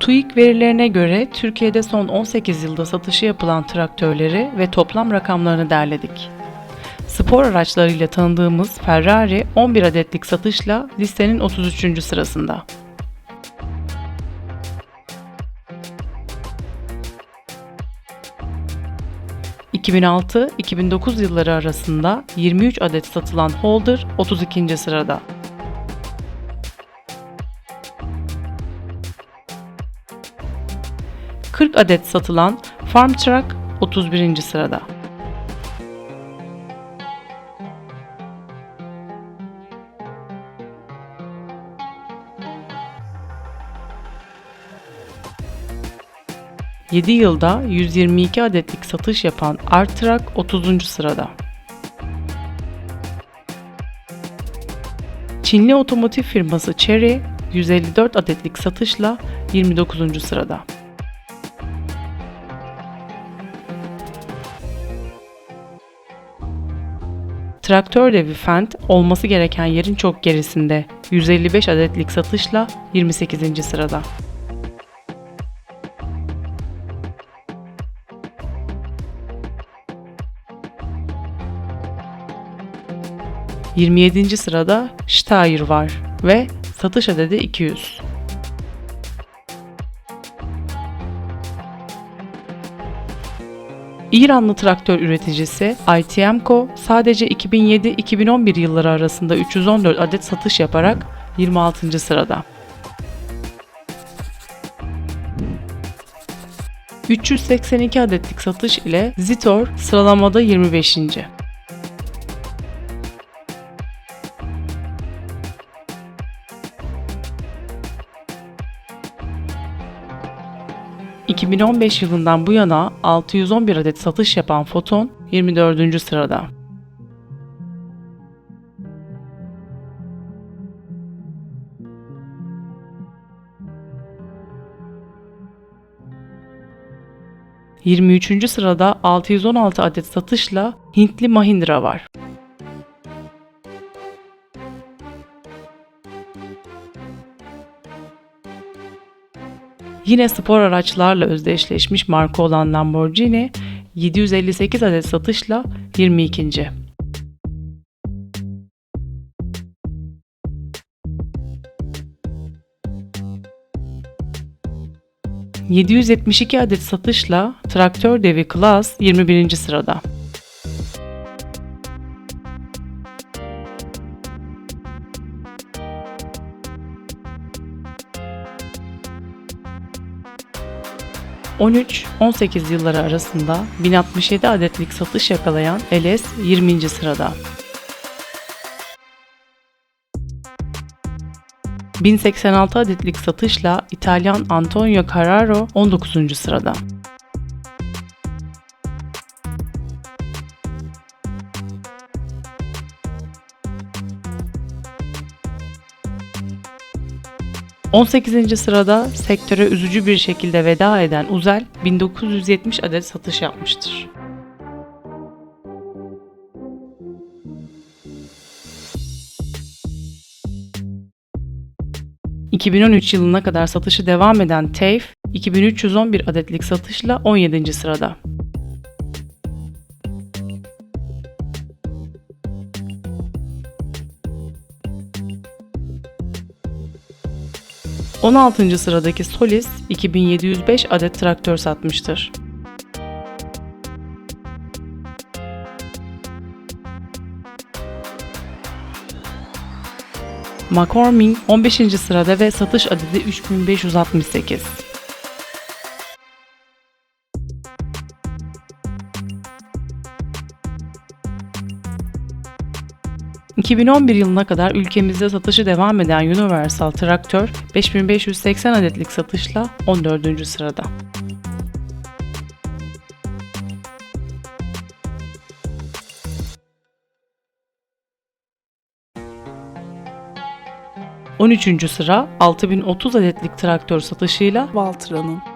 TÜİK verilerine göre Türkiye'de son 18 yılda satışı yapılan traktörleri ve toplam rakamlarını derledik. Spor araçlarıyla tanıdığımız Ferrari 11 adetlik satışla listenin 33. sırasında. ...2006-2009 yılları arasında 23 adet satılan Holder 32. sırada. ...40 adet satılan Farm Truck 31. sırada. ...7 yılda 122 adetlik satış yapan Artrak 30. sırada. Çinli otomotiv firması Chery 154 adetlik satışla 29. sırada. Traktör devi Fendt olması gereken yerin çok gerisinde 155 adetlik satışla 28. sırada. ...27. sırada Steyr var ve satış adedi 200. İranlı traktör üreticisi ITMCO sadece 2007-2011 yılları arasında 314 adet satış yaparak 26. sırada. 382 adetlik satış ile Zitor sıralamada 25. 2015 yılından bu yana 611 adet satış yapan Foton 24. sırada. ...23. sırada 616 adet satışla Hintli Mahindra var. Yine spor araçlarla özdeşleşmiş marka olan Lamborghini 758 adet satışla 22. ...772 adet satışla traktör devi Class 21. sırada. 13-18 yılları arasında 1067 adetlik satış yakalayan LS 20. sırada. 1086 adetlik satışla İtalyan Antonio Carraro 19. sırada. 18. sırada sektöre üzücü bir şekilde veda eden Uzel 1970 adet satış yapmıştır. ...2013 yılına kadar satışı devam eden TEYF, 2311 adetlik satışla 17. sırada. 16. sıradaki Solis 2705 adet traktör satmıştır. McCormick 15. sırada ve satış adedi 3568. 2011 yılına kadar ülkemizde satışı devam eden Universal Traktör 5580 adetlik satışla 14. sırada. On üçüncü sıra 6030 adetlik traktör satışıyla Valtra'nın.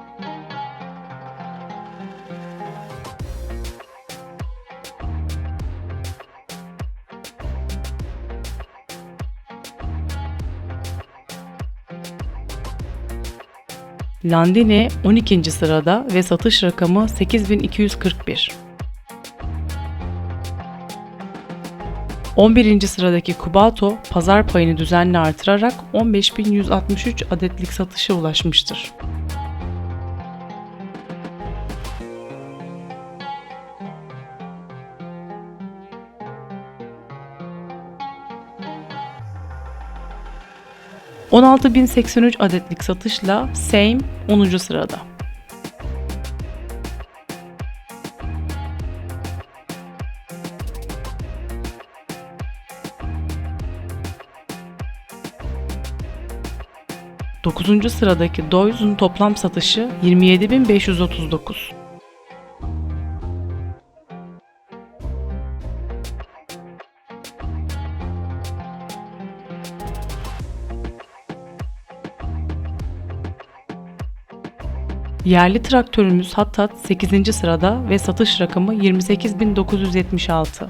Landini 12. sırada ve satış rakamı 8241. 11. sıradaki Kubato pazar payını düzenli artırarak 15.163 adetlik satışa ulaşmıştır. ...16.083 adetlik satışla Same 10. sırada. Dokuzuncu sıradaki Doyz'un toplam satışı 27.539. Yerli traktörümüz Hattat 8. sırada ve satış rakamı 28.976.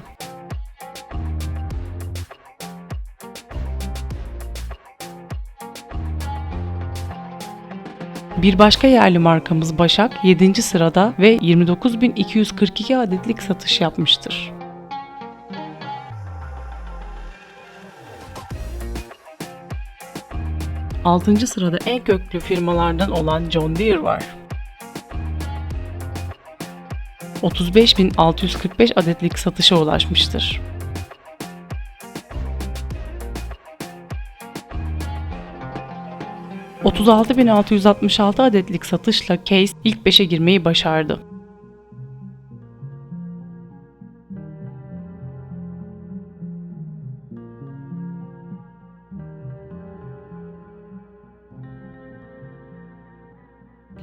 Bir başka yerli markamız Başak 7. sırada ve 29.242 adetlik satış yapmıştır. Altıncı sırada en köklü firmalardan olan John Deere var. 35.645 adetlik satışa ulaşmıştır. ...36.666 adetlik satışla Case ilk 5'e girmeyi başardı.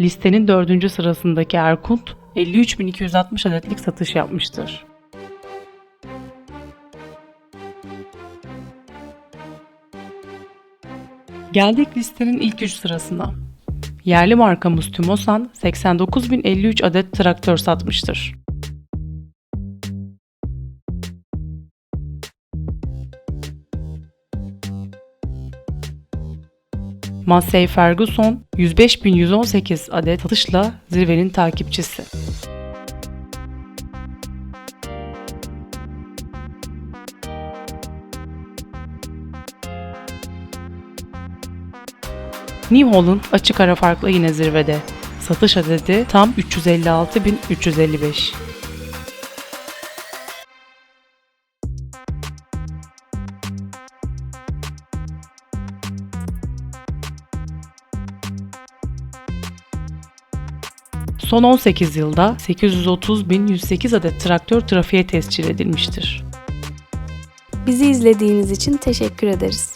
Listenin dördüncü sırasındaki Erkunt 53.260 adetlik satış yapmıştır. Geldik listenin ilk 3 sırasına. Yerli markamız Tümosan 89.053 adet traktör satmıştır. Massey Ferguson 105.118 adet satışla zirvenin takipçisi. New Holland açık ara farklı yine zirvede. Satış adedi tam 356.355. Son 18 yılda 830.108 adet traktör trafiğe tescil edilmiştir. Bizi izlediğiniz için teşekkür ederiz.